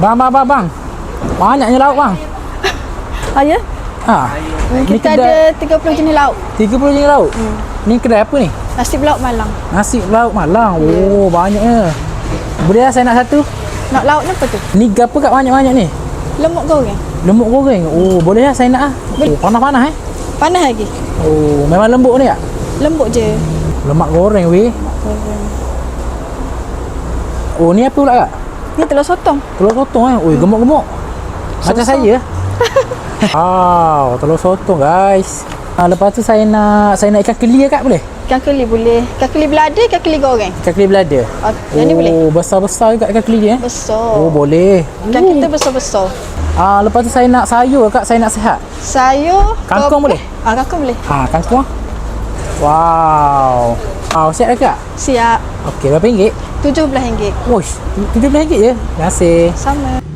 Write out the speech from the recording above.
Bang, bang, bang, bang. Banyaknya lauk bang. Ah ya? Ha. Hmm, Ni kita kedai ada 30 jenis lauk. 30 jenis lauk. Hmm. Ni kedai apa ni? Nasi lauk Malang. Nasi lauk Malang. Oh, banyaknya. Boleh lah saya nak satu. Nak lauk ni apa tu? Ni apa kat banyak-banyak ni? Lemak goreng. Lemuk goreng. Oh, boleh lah saya nak ah. Oh, panas-panas eh. Panas lagi. Oh, memang lembut ni tak? Lembut je. Lemak goreng weh. Goreng. Oh, ni apa pula kak? Ni telur sotong. Telur sotong eh. Oi, gemuk-gemuk. Macam Sosok. saya. wow, telur sotong guys. Ha, lepas tu saya nak saya nak ikan keli kak boleh? Ikan keli boleh. Ikan keli belada, ikan keli goreng. Ikan keli belada. Oh, yang ni boleh. Oh, besar-besar juga ikan keli eh. Besar. Oh, boleh. Ikan kita besar-besar. Ah, lepas tu saya nak sayur kak, saya nak sihat. Sayur. Kangkung boleh? Ah, kangkung boleh. Ha, kangkung ah. Wow. Wow, siap dah kak? Siap. Okey, berapa ringgit? RM17. Wush, RM17 je. Terima kasih. Sama.